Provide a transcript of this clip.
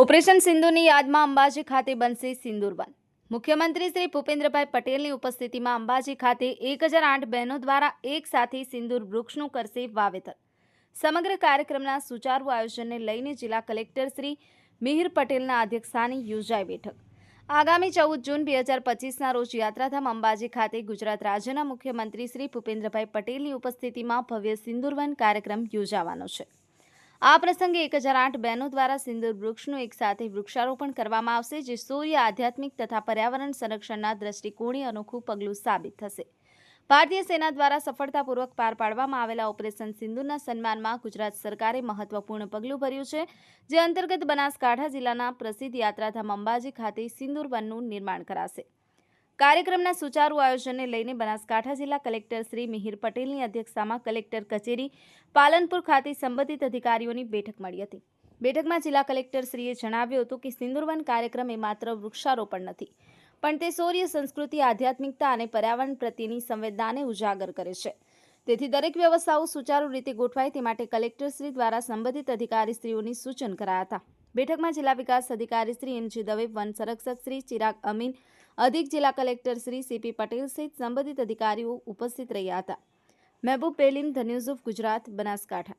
Operation સિંધુની યાદમાં અંબાજી ખાતે બનશે સિંદુરવન મુખ્યમંત્રી શ્રી ભૂપેન્દ્રભાઈ પટેલની ઉપસ્થિતિમાં અંબાજી ખાતે એક હજાર આઠ બહેનો દ્વારા એક સાથે સિંદૂર વૃક્ષનું કરશે વાવેતર. સમગ્ર કાર્યક્રમના સુચારુ આયોજનને લઈને જિલ્લા કલેક્ટર શ્રી મિહિર પટેલના અધ્યક્ષસ્થાને યોજાઈ બેઠક. આગામી ચૌદ જૂન બે હજાર પચીસના રોજ યાત્રાધામ અંબાજી ખાતે ગુજરાત રાજ્યના મુખ્યમંત્રી શ્રી ભૂપેન્દ્રભાઈ પટેલની ઉપસ્થિતિમાં ભવ્ય સિંદુરવન કાર્યક્રમ યોજાવાનો છે. આ પ્રસંગે એક હજાર આઠ બહેનો દ્વારા સિંદૂર વૃક્ષનું એક સાથે વૃક્ષારોપણ કરવામાં આવશે, જે સૂર્ય આધ્યાત્મિક તથા પર્યાવરણ સંરક્ષણના દ્રષ્ટિકોણે અનોખું પગલું સાબિત થશે. ભારતીય સેના દ્વારા સફળતાપૂર્વક પાર પાડવામાં આવેલા ઓપરેશન સિંધુના સન્માનમાં ગુજરાત સરકારે મહત્વપૂર્ણ પગલું ભર્યું છે, જે અંતર્ગત બનાસકાંઠા જિલ્લાના પ્રસિદ્ધ યાત્રાધામ અંબાજી ખાતે સિંદૂર વનનું નિર્માણ કરાશે. કાર્યક્રમના સુચારુ આયોજનને લઈને બનાસકાંઠા જિલ્લા કલેક્ટર શ્રી મિહિર પટેલની અધ્યક્ષતામાં કલેક્ટર કચેરી પાલનપુર ખાતે સંબંધિત અધિકારીઓની બેઠક મળી હતી. બેઠકમાં જિલ્લા કલેક્ટરશ્રીએ જણાવ્યું હતું કે સિંદુરવન કાર્યક્રમ એ માત્ર વૃક્ષારોપણ નથી, પણ તે સૌર્ય સંસ્કૃતિ, આધ્યાત્મિકતા અને પર્યાવરણ પ્રત્યેની સંવેદનાને ઉજાગર કરે છે. તેથી દરેક વ્યવસ્થાઓ સુચારુ રીતે ગોઠવાય તે માટે કલેક્ટરશ્રી દ્વારા સંબંધિત અધિકારીશ્રીઓની સૂચન કરાયા હતા. બેઠકમાં જિલ્લા વિકાસ અધિકારી શ્રી એનજી દવે, વન સંરક્ષક શ્રી ચિરાગ અમીન અધિક જિલ્લા કલેક્ટર શ્રી સીપી પટેલ સહિત સંબંધિત અધિકારીઓ ઉપસ્થિત રહ્યા હતા. મહેબૂબ પેલીમ ધ ઓફ ગુજરાત, બનાસકાંઠા.